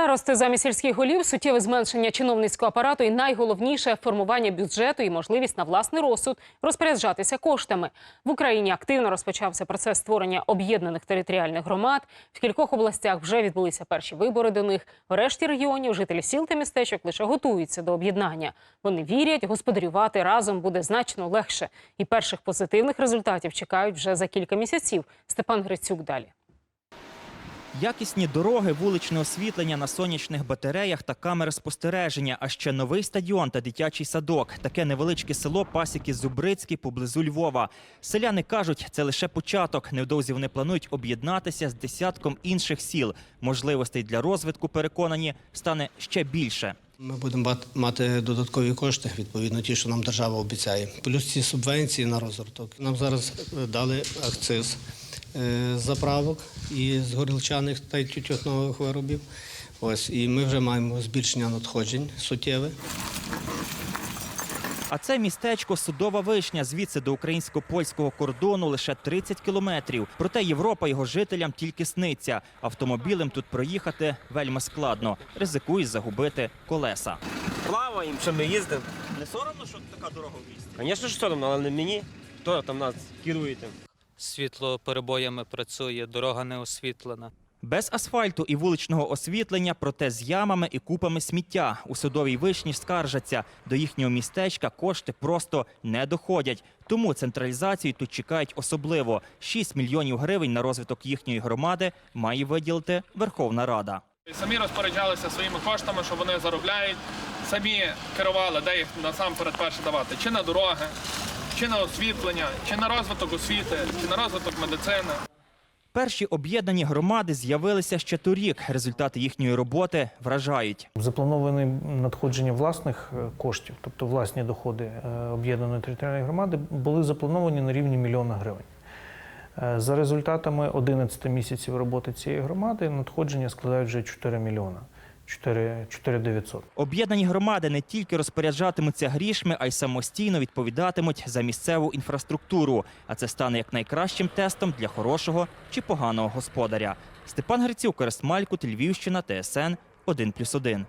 Старости замість сільських голів, суттєве зменшення чиновницького апарату і найголовніше формування бюджету і можливість на власний розсуд розпоряджатися коштами. В Україні активно розпочався процес створення об'єднаних територіальних громад. В кількох областях вже відбулися перші вибори до них. В решті регіонів жителі сіл та містечок лише готуються до об'єднання. Вони вірять, господарювати разом буде значно легше. І перших позитивних результатів чекають вже за кілька місяців. Степан Грицюк далі. Якісні дороги, вуличне освітлення на сонячних батареях та камери спостереження, а ще новий стадіон та дитячий садок. Таке невеличке село Пасіки Зубрицькі поблизу Львова. Селяни кажуть, це лише початок. Невдовзі вони планують об'єднатися з десятком інших сіл. Можливостей для розвитку, переконані, стане ще більше. Ми будемо мати додаткові кошти, відповідно, ті, що нам держава обіцяє. Плюс ці субвенції на розвиток. Нам зараз е, дали акциз заправок і з горілчаних та й тютюнових виробів. Ось, і ми вже маємо збільшення надходжень суттєве. А це містечко Судова Вишня. Звідси до українсько-польського кордону лише 30 кілометрів. Проте Європа його жителям тільки сниться. Автомобілем тут проїхати вельми складно. Ризикують загубити колеса. Плаваємо, що ми їздимо. Не соромно, що така дорога в місті? Звісно, що соромно, але не мені. Хто там нас керує тим? світло перебоями працює, дорога не освітлена. Без асфальту і вуличного освітлення, проте з ямами і купами сміття. У судовій вишні скаржаться. До їхнього містечка кошти просто не доходять. Тому централізацію тут чекають особливо. 6 мільйонів гривень на розвиток їхньої громади має виділити Верховна Рада. Самі розпоряджалися своїми коштами, що вони заробляють, самі керували, де їх насамперед перше давати, чи на дороги, чи на освітлення, чи на розвиток освіти, чи на розвиток медицини. Перші об'єднані громади з'явилися ще торік. Результати їхньої роботи вражають. Заплановане надходження власних е, коштів, тобто власні доходи е, об'єднаної територіальної громади, були заплановані на рівні мільйона гривень. Е, За результатами 11 місяців роботи цієї громади надходження складають вже 4 мільйона 4, 4 900. Об'єднані громади не тільки розпоряджатимуться грішми, а й самостійно відповідатимуть за місцеву інфраструктуру. А це стане як найкращим тестом для хорошого чи поганого господаря. Степан Грицюк, Корест Малькут, Львівщина, ТСН 1+,1.